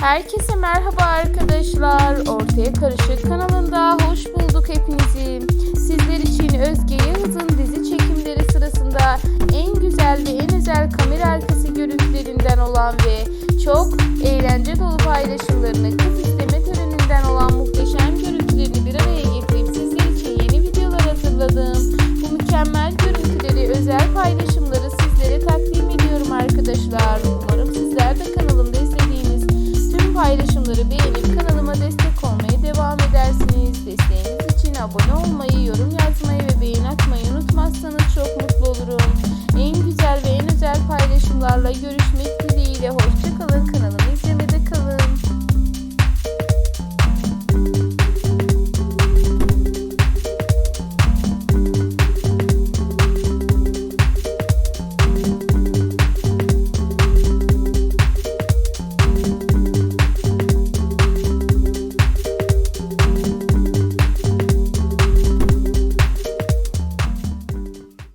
Herkese merhaba arkadaşlar. Ortaya Karışık kanalında hoş bulduk hepinizi. Sizler için Özge Yağız'ın dizi çekimleri sırasında en güzel ve en özel kamera arkası görüntülerinden olan ve çok eğlence dolu paylaşımlarını kız isteme töreninden olan muhteşem görüntülerini bir araya getirip sizler için yeni videolar hazırladım. Bu mükemmel görüntüleri, özel paylaşımları paylaşımları beğenip kanalıma destek olmaya devam edersiniz. Desteğiniz için abone olmayı, yorum yazmayı ve beğeni atmayı unutmazsanız çok mutlu olurum. En güzel ve en özel paylaşımlarla görüşmek. Hoşçakalın.